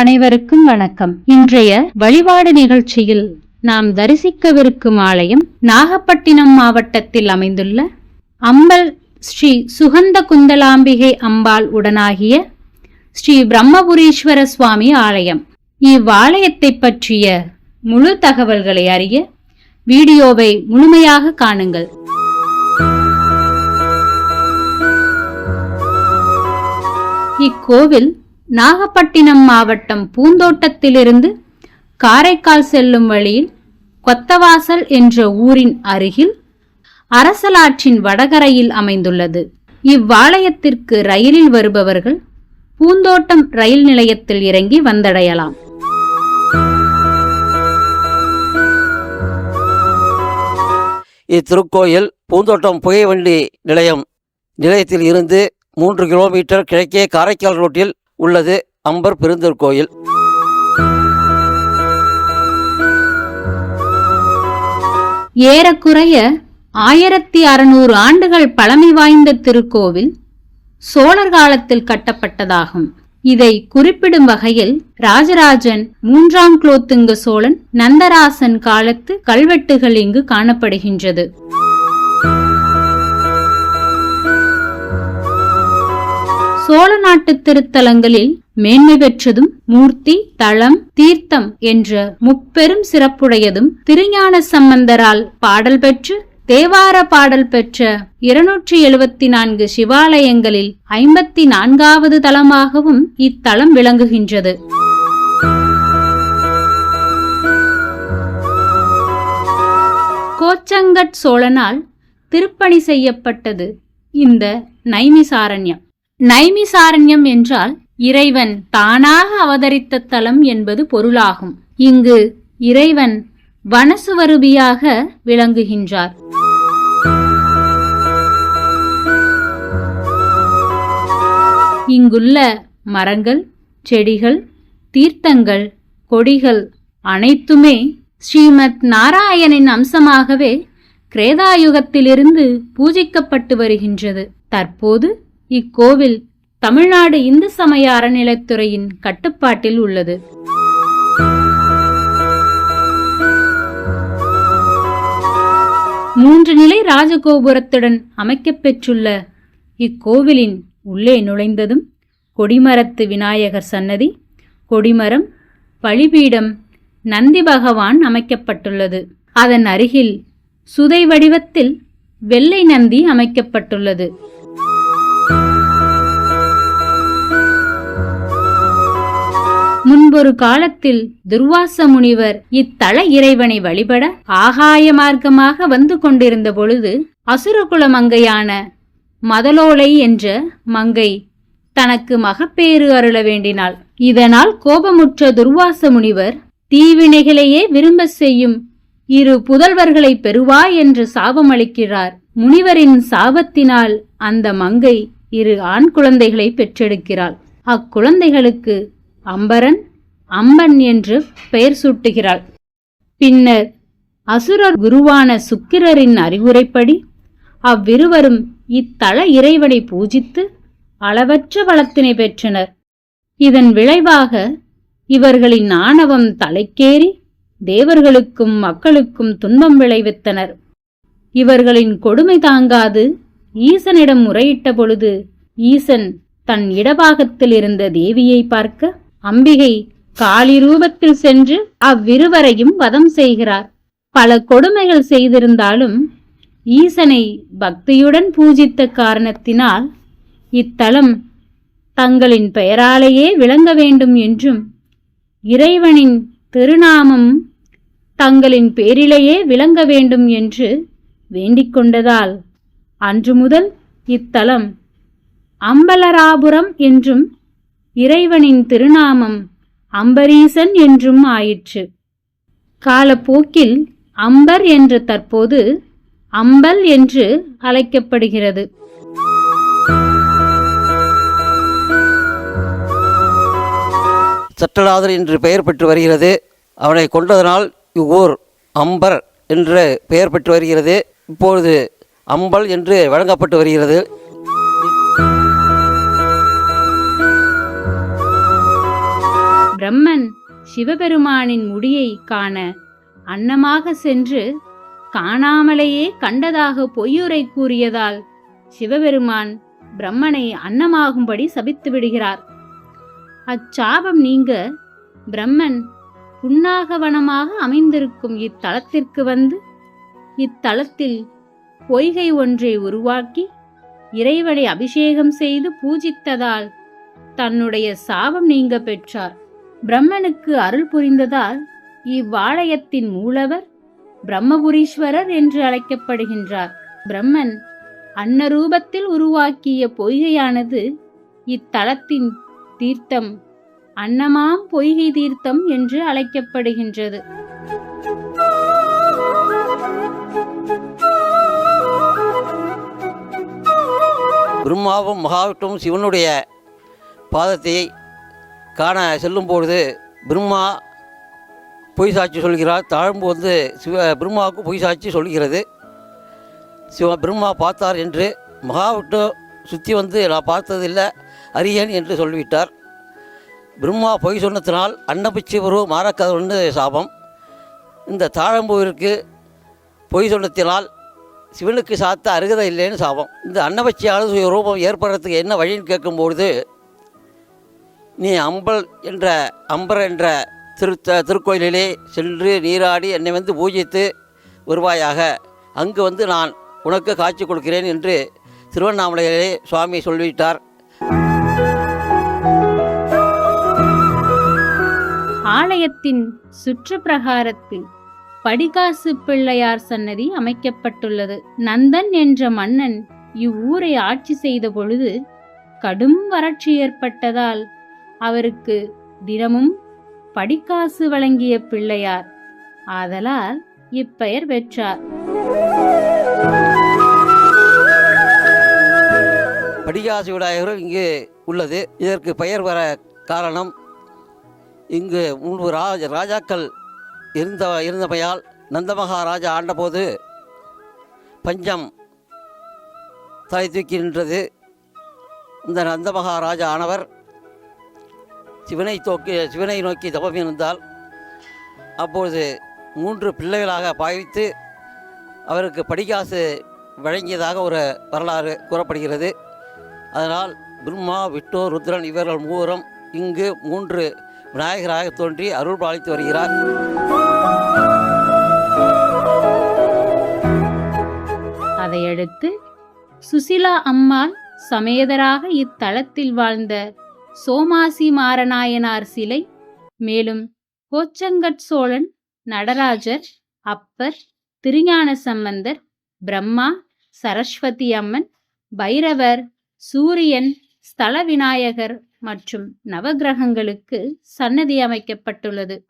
அனைவருக்கும் வணக்கம். இன்றைய வழிபாடு நிகழ்ச்சியில் நாம் தரிசிக்கவிருக்கும் ஆலயம் நாகப்பட்டினம் மாவட்டத்தில் அமைந்துள்ள அம்பல் ஸ்ரீ சுகந்த குந்தலாம்பிகை அம்பாள் உடனாகிய ஸ்ரீ பிரம்மபுரீஸ்வர சுவாமி ஆலயம். இவ்வாலயத்தை பற்றிய முழு தகவல்களை அறிய வீடியோவை முழுமையாக காணுங்கள். இக்கோவில் நாகப்பட்டினம் மாவட்டம் பூந்தோட்டத்திலிருந்து காரைக்கால் செல்லும் வழியில் கொத்தவாசல் என்ற ஊரின் அருகில் அரசலாற்றின் வடகரையில் அமைந்துள்ளது. இவ்வாலயத்திற்கு ரயிலில் வருபவர்கள் பூந்தோட்டம் ரயில் நிலையத்தில் இறங்கி வந்தடையலாம். இத்திருக்கோயில் பூந்தோட்டம் புகைவண்டி நிலையம் நிலையத்தில் இருந்து மூன்று கிலோமீட்டர் கிழக்கே காரைக்கால் ரோட்டில் உள்ளது அம்பர் பெருந்தற்கோயில் ஏறக்குறைய ஆயிரத்தி அறுநூறு ஆண்டுகள் பழமை வாய்ந்த திருக்கோவில் சோழர் காலத்தில் கட்டப்பட்டதாகும். இதை குறிப்பிடும் வகையில் ராஜராஜன் மூன்றாம் குலோத்துங்க சோழன் நந்தராசன் காலத்து கல்வெட்டுகள் இங்கு காணப்படுகின்றது. சோழ நாட்டு திருத்தலங்களில் மேன்மை பெற்றதும் மூர்த்தி தளம் தீர்த்தம் என்ற முப்பெரும் சிறப்புடையதும் திருஞான சம்பந்தரால் பாடல் பெற்று தேவார பாடல் பெற்ற இருநூற்றி எழுபத்தி நான்கு சிவாலயங்களில் ஐம்பத்தி நான்காவது தலமாகவும் இத்தலம் விளங்குகின்றது. கோச்சங்கட் சோழனால் திருப்பணி செய்யப்பட்டது இந்த நைமிசாரண்யம். நைமிசாரண்யம் என்றால் இறைவன் தானாக அவதரித்த தலம் என்பது பொருளாகும். இங்கு இறைவன் வனசுவருபியாக விளங்குகின்றார். இங்குள்ள மரங்கள் செடிகள் தீர்த்தங்கள் கொடிகள் அனைத்துமே ஸ்ரீமத் நாராயணின் அம்சமாகவே கிரேதாயுகத்திலிருந்து பூஜிக்கப்பட்டு வருகின்றது. தற்போது இக்கோவில் தமிழ்நாடு இந்து சமய அறநிலைத்துறையின் கட்டுப்பாட்டில் உள்ளது. மூன்று நிலை ராஜகோபுரத்துடன் அமைக்கப்பெற்றுள்ள இக்கோவிலின் உள்ளே நுழைந்ததும் கொடிமரத்து விநாயகர் சன்னதி கொடிமரம் பலிபீடம் நந்தி பகவான் அமைக்கப்பட்டுள்ளது. அதன் அருகில் சுதை வடிவத்தில் வெள்ளை நந்தி அமைக்கப்பட்டுள்ளது. முன்பொரு காலத்தில் துர்வாச முனிவர் இத்தல இறைவனை வழிபட ஆகாய மார்க்கமாக வந்து கொண்டிருந்த பொழுது அசுரகுல மங்கையான மதலோலை என்ற மங்கை தனக்கு மகப்பேறு அருள வேண்டினாள். இதனால் கோபமுற்ற துர்வாச முனிவர் தீவினைகளையே விரும்ப செய்யும் இரு புதல்வர்களை பெறுவாய் என்று சாபமளிக்கிறார். முனிவரின் சாபத்தினால் அந்த மங்கை இரு ஆண் குழந்தைகளை பெற்றெடுக்கிறாள். அக்குழந்தைகளுக்கு அம்பரன் அம்பன் என்று பெயர் சூட்டுகிறாள். பின்னர் அசுரர் குருவான சுக்கிரரின் அறிவுரைப்படி அவ்விருவரும் இத்தல இறைவனை பூஜித்து அளவற்ற வளத்தினை பெற்றனர். இதன் விளைவாக இவர்களின் ஆணவம் தலைக்கேறி தேவர்களுக்கும் மக்களுக்கும் துன்பம் விளைவித்தனர். இவர்களின் கொடுமை தாங்காது ஈசனிடம் முறையிட்ட பொழுது ஈசன் தன் இடபாகத்தில் இருந்த தேவியை பார்க்க அம்பிகை காளி ரூபத்தில் சென்று அவ்விருவரையும் வதம் செய்கிறார். பல கொடுமைகள் செய்திருந்தாலும் ஈசனை பக்தியுடன் பூஜித்த காரணத்தினால் இத்தலம் தங்களின் பெயராலேயே விளங்க வேண்டும் என்றும் இறைவனின் திருநாமம் தங்களின் பேரிலேயே விளங்க வேண்டும் என்று வேண்டிக்கொண்டதால் அன்று முதல் இத்தலம் அம்பலராபுரம் என்றும் இறைவனின் திருநாமம் அம்பரீசன் என்றும் ஆயிற்று. காலப்போக்கில் அம்பர் என்று தற்போது அம்பல் என்று அழைக்கப்படுகிறது. சட்டநாதர் என்று பெயர் பெற்று வருகிறது. அவனை கொண்டதனால் இவ்வூர் அம்பர் என்று பெயர் பெற்று வருகிறது. இப்பொழுது அம்பல் என்று வழங்கப்பட்டு வருகிறது. பிரம்மன் சிவபெருமானின் முடியை காண அன்னமாக சென்று காணாமலேயே கண்டதாக பொய்யுரை கூறியதால் சிவபெருமான் பிரம்மனை அன்னமாகும்படி சபித்து விடுகிறார். அச்சாபம் நீங்க பிரம்மன் புன்னாகவனமாக அமைந்திருக்கும் இத்தலத்திற்கு வந்து இத்தலத்தில் பொய்கை ஒன்றை உருவாக்கி இறைவனை அபிஷேகம் செய்து பூஜித்ததால் தன்னுடைய சாபம் நீங்க பெற்றார். பிரம்மனுக்கு அருள் புரிந்ததால் இவ்வாலயத்தின் மூலவர் பிரம்மபுரீஸ்வரர் என்று அழைக்கப்படுகின்றார். பிரம்மன் அன்னரூபத்தில் உருவாக்கிய பொய்கையானது இத்தலத்தின் தீர்த்தம் அன்னமாம் பொய்கை தீர்த்தம் என்று அழைக்கப்படுகின்றது. பிரம்மாவும் மகாவிஷ்ணுவும் சிவனுடைய பாதத்தை காண செல்லும்பொழுது பிரம்மா பொய் சாட்சி சொல்கிறார். தாழ்ம்பு வந்து சிவ பிரம்மாவுக்கு பொய் சாட்சி சொல்கிறது. சிவ பிரம்மா பார்த்தார் என்று மகாவிட்டு சுற்றி வந்து நான் பார்த்ததில்லை அரியன் என்று சொல்லிவிட்டார். பிரம்மா பொய் சொன்னதினால் அன்னபிச்சிவரு மாறக்கதவன்னு சாபம். இந்த தாழம்பூவிற்கு பொய் சொன்னத்தினால் சிவனுக்கு சாத்த அருகதை இல்லைன்னு சாபம். இந்த அன்னபட்சியான ரூபம் ஏற்படுறதுக்கு என்ன வழின்னு கேட்கும்பொழுது நீ அம்பல் என்ற அம்பர் என்ற திரு திருக்கோயிலிலே சென்று நீராடி என்னை வந்து பூஜித்து வருவாயாக. அங்கு வந்து நான் உனக்கு காட்சி கொடுக்கிறேன் என்று திருவண்ணாமலையிலே சுவாமி சொல்லிவிட்டார். ஆலயத்தின் சுற்றுப்பிரகாரத்தில் படிகாசு பிள்ளையார் சன்னதி அமைக்கப்பட்டுள்ளது. நந்தன் என்ற மன்னன் இவ்வூரை ஆட்சி செய்த பொழுது கடும் வறட்சி ஏற்பட்டதால் அவருக்கு தினமும் படிக்காசு வழங்கிய பிள்ளையார். ஆதலால் இப்பெயர் பெற்றார். படிகாசி விநாயகரும் இங்கு உள்ளது. இதற்கு பெயர் வர காரணம் இங்கு முன்பு ராஜ ராஜாக்கள் இருந்த இருந்தமையால் நந்தமகாராஜா ஆண்டபோது பஞ்சம் தலை தூக்கி நின்றது. இந்த நந்தமகாராஜா ஆனவர் சிவனை தோக்கி சிவனை நோக்கி தபம் இருந்தால் அப்பொழுது மூன்று பிள்ளைகளாக பாவித்து அவருக்கு படிகாசு வழங்கியதாக ஒரு வரலாறு கூறப்படுகிறது. அதனால் பிரம்மா விட்டோ ருத்ரன் இவர்கள் மூவரும் இங்கு மூன்று விநாயகராக தோன்றி அருள் பாலித்து வருகிறார். அதையடுத்து சுசிலா அம்மாள் சமேதராக இத்தலத்தில் வாழ்ந்த சோமாசி மாரநாயனார் சிலை மேலும் கோச்சங்கட் சோழன் நடராஜர் அப்பர் திருஞான சம்பந்தர் பிரம்மா சரஸ்வதி அம்மன் பைரவர் சூரியன் ஸ்தல விநாயகர் மற்றும் நவக்கிரகங்களுக்கு சன்னதி அமைக்கப்பட்டுள்ளது.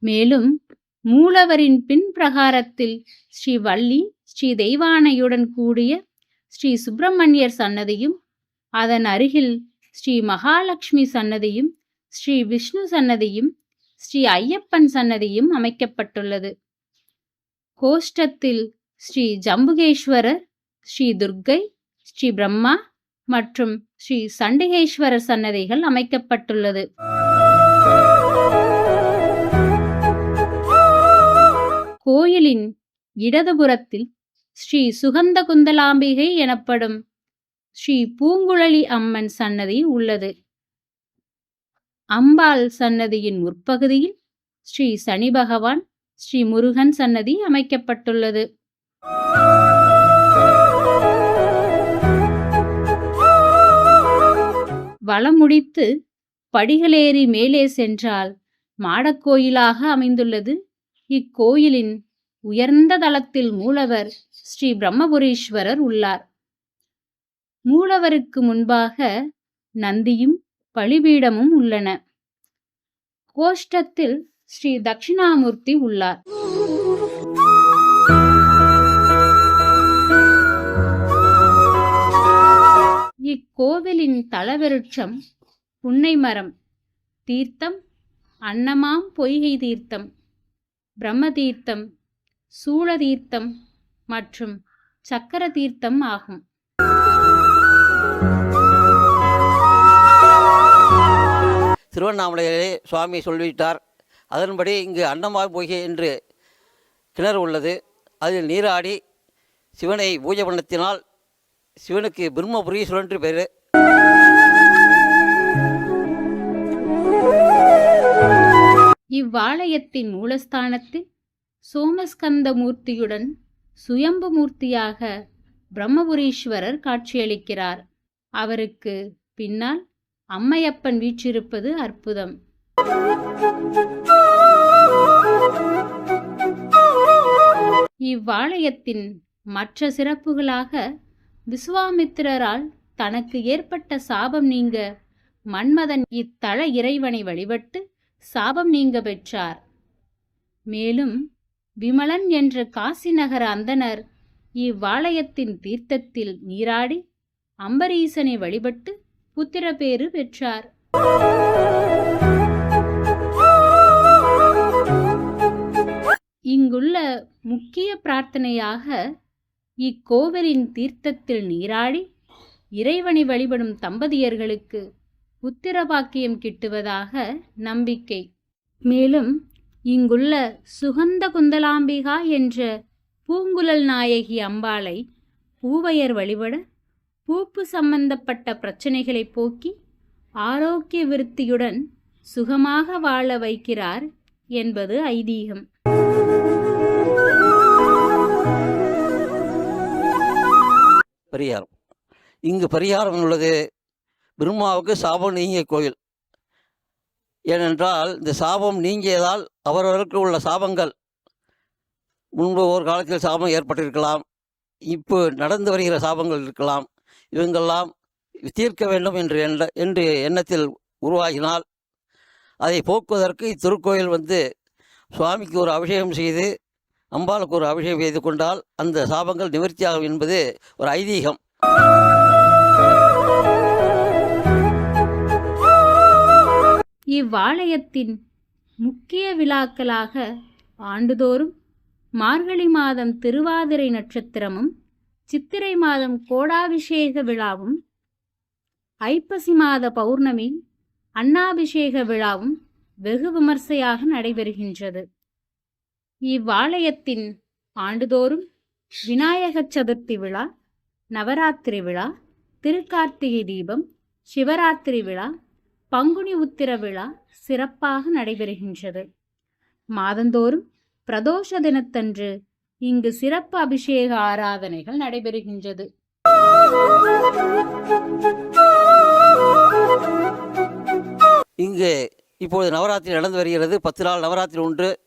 மேலும் மூலவரின் பின் பிரகாரத்தில் ஸ்ரீ வள்ளி ஸ்ரீ தெய்வானையுடன் கூடிய ஸ்ரீ சுப்பிரமணியர் சன்னதியும் அதன் அருகில் ஸ்ரீ மகாலட்சுமி சன்னதியும் ஸ்ரீ விஷ்ணு சன்னதியும் ஸ்ரீ ஐயப்பன் சன்னதியும் அமைக்கப்பட்டுள்ளது. கோஷ்டத்தில் ஸ்ரீ ஜம்புகேஸ்வரர் ஸ்ரீ துர்க்கை ஸ்ரீ பிரம்மா மற்றும் ஸ்ரீ சண்டிகேஸ்வரர் சன்னதிகள் அமைக்கப்பட்டுள்ளது. கோயிலின் இடதுபுறத்தில் ஸ்ரீ சுகந்த குந்தலாம்பிகை எனப்படும் ஸ்ரீ பூங்குழலி அம்மன் சன்னதி உள்ளது. அம்பாள் சன்னதியின் முற்பகுதியில் ஸ்ரீ சனி பகவான் ஸ்ரீ முருகன் சன்னதி அமைக்கப்பட்டுள்ளது. வளமுடித்து படிகளேறி மேலே சென்றால் மாடக்கோயிலாக அமைந்துள்ளது. இக்கோயிலின் உயர்ந்த தளத்தில் மூலவர் ஸ்ரீ பிரம்மபுரீஸ்வரர் உள்ளார். மூலவருக்கு முன்பாக நந்தியும் பலிபீடமும் உள்ளன. கோஷ்டத்தில் ஸ்ரீ தட்சிணாமூர்த்தி உள்ளார். இக்கோவிலின் தலவிருட்சம் புன்னை மரம் தீர்த்தம் அன்னமாம் பொய்கை தீர்த்தம் பிரம்ம தீர்த்தம் சூழ தீர்த்தம் மற்றும் சக்கர தீர்த்தம் ஆகும். திருவண்ணாமலையிலே சுவாமி சொல்லிவிட்டார். அதன்படி இங்கு அன்னமாய் பொய்கை என்று கிணறு உள்ளது. அதில் நீராடி சிவனை பூஜை பண்ணத்தினால் சிவனுக்கு பிரம்மபுரீஸ்வரன் என்று பேர் இவ்வாலயத்தின் மூலஸ்தானத்தில் சோமஸ்கந்த மூர்த்தியுடன் சுயம்பு மூர்த்தியாக பிரம்மபுரீஸ்வரர் காட்சியளிக்கிறார். அவருக்கு பின்னால் அம்மையப்பன் வீற்றிருப்பது அற்புதம். இவ்வாலயத்தின் மற்ற சிறப்புகளாக விஸ்வாமித்திரரால் தனக்கு ஏற்பட்ட சாபம் நீங்க மன்மதன் இத்தல இறைவனை வழிபட்டு சாபம் நீங்க பெற்றார். மேலும் விமலன் என்ற காசி நகர அந்தணர் இவ்வாலயத்தின் தீர்த்தத்தில் நீராடி அம்பரீசனை வழிபட்டு புத்திரபேறு பெற்றார். இங்குள்ள முக்கிய பிரார்த்தனையாக இக்கோவிலின் தீர்த்தத்தில் நீராடி இறைவனை வழிபடும் தம்பதியர்களுக்கு புத்திர பாக்கியம் கிட்டுவதாக நம்பிக்கை. மேலும் இங்குள்ள சுகந்த குந்தலாம்பிகா என்ற பூங்குழல் நாயகி அம்பாளை பூவையர் வழிபட பூப்பு சம்பந்தப்பட்ட பிரச்சனைகளை போக்கி ஆரோக்கிய விருத்தியுடன் சுகமாக வாழ வைக்கிறார் என்பது ஐதீகம். பரிகாரம் இங்கு பரிகாரம் உள்ளது. பிரம்மாவுக்கு சாபம் நீங்கிய கோயில். ஏனென்றால் இந்த சாபம் நீங்கியதால் அவரவருக்கு உள்ள சாபங்கள். முன்பு ஒரு காலத்தில் சாபம் ஏற்பட்டிருக்கலாம். இப்போ நடந்து வருகிற சாபங்கள் இருக்கலாம். இவங்கெல்லாம் தீர்க்க வேண்டும் என்று எண்ண என்று எண்ணத்தில் உருவாகினால் அதை போக்குவதற்கு இத்திருக்கோயில் வந்து சுவாமிக்கு ஒரு அபிஷேகம் செய்து அம்பாளுக்கு ஒரு அபிஷேகம் செய்து கொண்டால் அந்த சாபங்கள் நிவர்த்தியாகும் என்பது ஒரு ஐதீகம். இவ்வாலயத்தின் முக்கிய விழாக்களாக ஆண்டுதோறும் மார்கழி மாதம் திருவாதிரை நட்சத்திரமும் சித்திரை மாதம் கோடாபிஷேக விழாவும் ஐப்பசி மாத பௌர்ணமி அன்னாபிஷேக விழாவும் வெகு விமர்சையாக நடைபெறுகின்றது. இவ்வாலயத்தின் ஆண்டுதோறும் விநாயக சதுர்த்தி விழா நவராத்திரி விழா திருக்கார்த்திகை தீபம் சிவராத்திரி விழா பங்குனி உத்திர விழா சிறப்பாக நடைபெறுகின்றது. மாதந்தோறும் பிரதோஷ தினத்தன்று இங்கு சிறப்பு அபிஷேக ஆராதனைகள் நடைபெறுகின்றது. இங்கு இப்பொழுது நவராத்திரி நடந்து வருகிறது. பத்து நாள் நவராத்திரி உண்டு.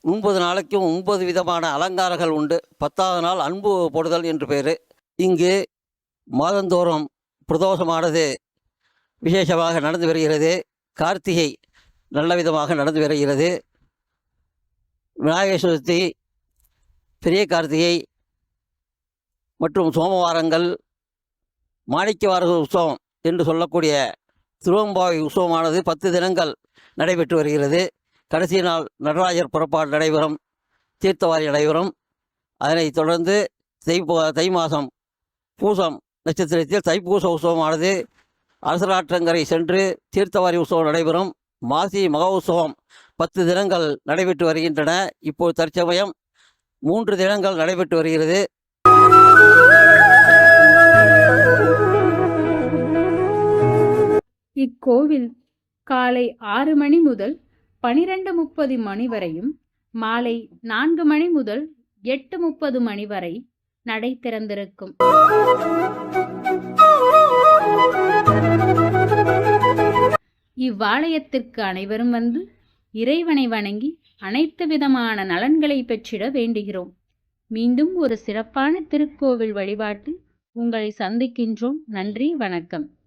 ஒன்பது நாளைக்கும் ஒன்பது விதமான அலங்காரங்கள் உண்டு. பத்தாவது நாள் அன்பு போடுதல் என்று பெயர் இங்கு மாதந்தோறும் பிரதோஷமானது விசேஷமாக நடந்து வருகிறது. கார்த்திகை நல்ல விதமாக நடந்து வருகிறது. விநாயகர் சதுர்த்தி பெரிய கார்த்திகை மற்றும் சோமவாரங்கள் மாணிக்கவார உற்சவம் என்று சொல்லக்கூடிய திருவம்பாவை உற்சவமானது பத்து தினங்கள் நடைபெற்று வருகிறது. கடைசி நாள் நடராஜர் புறப்பாடு நடைபெறும் தீர்த்தவாரி நடைபெறும். அதனைத் தொடர்ந்து தை தை மாதம் பூசம் நட்சத்திரத்தில் தைப்பூச உற்சவமானது அரசராற்றங்கரை சென்று தீர்த்தவாரி உற்சவம் நடைபெறும். மாசி மகா உற்சவம் பத்து தினங்கள் நடைபெற்று வருகின்றன. இப்போது தற்சமயம் மூன்று தினங்கள் நடைபெற்று வருகிறது. இக்கோவில் காலை ஆறு மணி முதல் பனிரெண்டு முப்பது மணி வரையும் மாலை நான்கு மணி முதல் எட்டு முப்பது மணி வரை நடை திறந்திருக்கும். இவ்வாலயத்திற்கு அனைவரும் வந்து இறைவனை வணங்கி அனைத்து விதமான நலன்களை பெற்றிட வேண்டுகிறோம். மீண்டும் ஒரு சிறப்பான திருக்கோவில் வழிபாட்டில் உங்களை சந்திக்கின்றோம். நன்றி வணக்கம்.